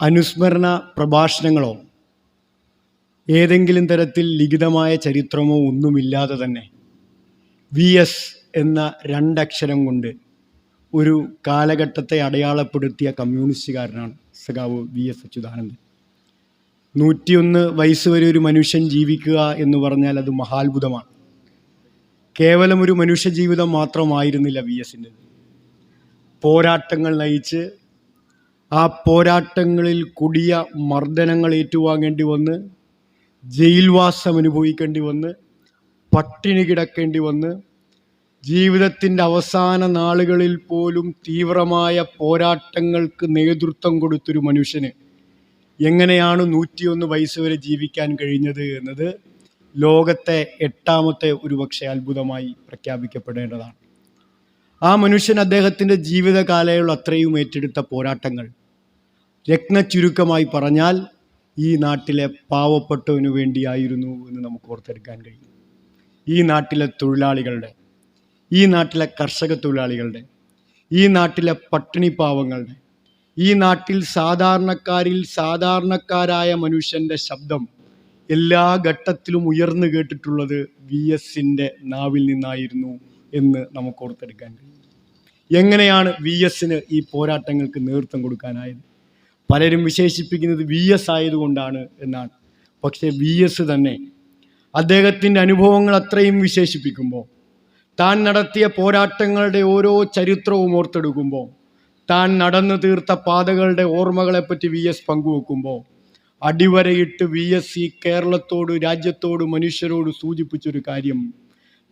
അനുസ്മരണ പ്രഭാഷണങ്ങളോ ഏതെങ്കിലും തരത്തിൽ ലിഖിതമായ ചരിത്രമോ ഒന്നുമില്ലാതെ തന്നെ വി എസ് എന്ന രണ്ടക്ഷരം കൊണ്ട് ഒരു കാലഘട്ടത്തെ അടയാളപ്പെടുത്തിയ കമ്മ്യൂണിസ്റ്റുകാരനാണ് സഖാവ് വി എസ് അച്യുതാനന്ദൻ. നൂറ്റിയൊന്ന് വയസ്സ് വരെ ഒരു മനുഷ്യൻ ജീവിക്കുക എന്ന് പറഞ്ഞാൽ അത് മഹാത്ഭുതമാണ്. കേവലം ഒരു മനുഷ്യ ജീവിതം മാത്രമായിരുന്നില്ല വി എസിന്റെ പോരാട്ടങ്ങൾ നയിച്ച് ആ പോരാട്ടങ്ങളിൽ കൊടിയ മർദ്ദനങ്ങൾ ഏറ്റുവാങ്ങേണ്ടി വന്ന് ജയിൽവാസം അനുഭവിക്കേണ്ടി വന്ന് പട്ടിണി കിടക്കേണ്ടി വന്ന് ജീവിതത്തിന്റെ അവസാന നാളുകളിൽ പോലും തീവ്രമായ പോരാട്ടങ്ങൾക്ക് നേതൃത്വം കൊടുത്തൊരു മനുഷ്യന് എങ്ങനെയാണ് നൂറ്റിയൊന്ന് വയസ്സ് വരെ ജീവിക്കാൻ കഴിഞ്ഞത് എന്നത് ലോകത്തെ എട്ടാമത്തെ ഒരു പക്ഷേ അത്ഭുതമായി പ്രഖ്യാപിക്കപ്പെടേണ്ടതാണ്. ആ മനുഷ്യൻ അദ്ദേഹത്തിന്റെ ജീവിതകാലയുള്ള അത്രയും ഏറ്റെടുത്ത പോരാട്ടങ്ങൾ രത്നച്ചുരുക്കമായി പറഞ്ഞാൽ ഈ നാട്ടിലെ പാവപ്പെട്ടവനു വേണ്ടിയായിരുന്നു എന്ന് നമുക്ക് ഓർത്തെടുക്കാൻ കഴിയും. ഈ നാട്ടിലെ തൊഴിലാളികളുടെ ഈ നാട്ടിലെ കർഷക തൊഴിലാളികളുടെ ഈ നാട്ടിലെ പട്ടിണി പാവങ്ങളുടെ ഈ നാട്ടിൽ സാധാരണക്കാരിൽ സാധാരണക്കാരായ മനുഷ്യന്റെ ശബ്ദം എല്ലാ ഘട്ടത്തിലും ഉയർന്നു കേട്ടിട്ടുള്ളത് വി എസിന്റെ നാവിൽ നിന്നായിരുന്നു എന്ന് നമുക്ക് ഓർത്തെടുക്കാൻ കഴിയും. എങ്ങനെയാണ് വി എസിന് ഈ പോരാട്ടങ്ങൾക്ക് നേതൃത്വം കൊടുക്കാനായത്? പലരും വിശേഷിപ്പിക്കുന്നത് വി എസ് ആയതുകൊണ്ടാണ് എന്നാണ്. പക്ഷേ വി എസ് തന്നെ അദ്ദേഹത്തിന്റെ അനുഭവങ്ങൾ അത്രയും വിശേഷിപ്പിക്കുമ്പോൾ താൻ നടത്തിയ പോരാട്ടങ്ങളുടെ ഓരോ ചരിത്രവും ഓർത്തെടുക്കുമ്പോൾ താൻ നടന്നു തീർത്ത പാതകളുടെ ഓർമ്മകളെപ്പറ്റി വി എസ് പങ്കുവെക്കുമ്പോൾ അടിവരയിട്ട് വി എസ് ഈ കേരളത്തോട് രാജ്യത്തോട് മനുഷ്യരോട് സൂചിപ്പിച്ചൊരു കാര്യം.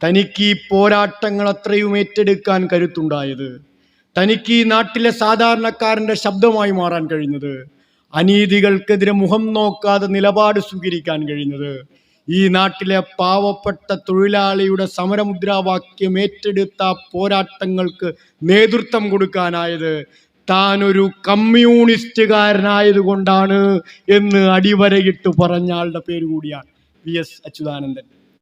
തനിക്ക് ഈ പോരാട്ടങ്ങൾ അത്രയും ഏറ്റെടുക്കാൻ കരുത്തുണ്ടായത് തനിക്ക് ഈ നാട്ടിലെ സാധാരണക്കാരന്റെ ശബ്ദമായി മാറാൻ കഴിഞ്ഞത് അനീതികൾക്കെതിരെ മുഖം നോക്കാതെ നിലപാട് സ്വീകരിക്കാൻ കഴിഞ്ഞത് ഈ നാട്ടിലെ പാവപ്പെട്ട തൊഴിലാളിയുടെ സമരമുദ്രാവാക്യം ഏറ്റെടുത്ത പോരാട്ടങ്ങൾക്ക് നേതൃത്വം കൊടുക്കാനായത് താനൊരു കമ്മ്യൂണിസ്റ്റുകാരനായതുകൊണ്ടാണ് എന്ന് അടിവരയിട്ട് പറഞ്ഞ ആളുടെ പേര് കൂടിയാണ് വി എസ് അച്യുതാനന്ദൻ.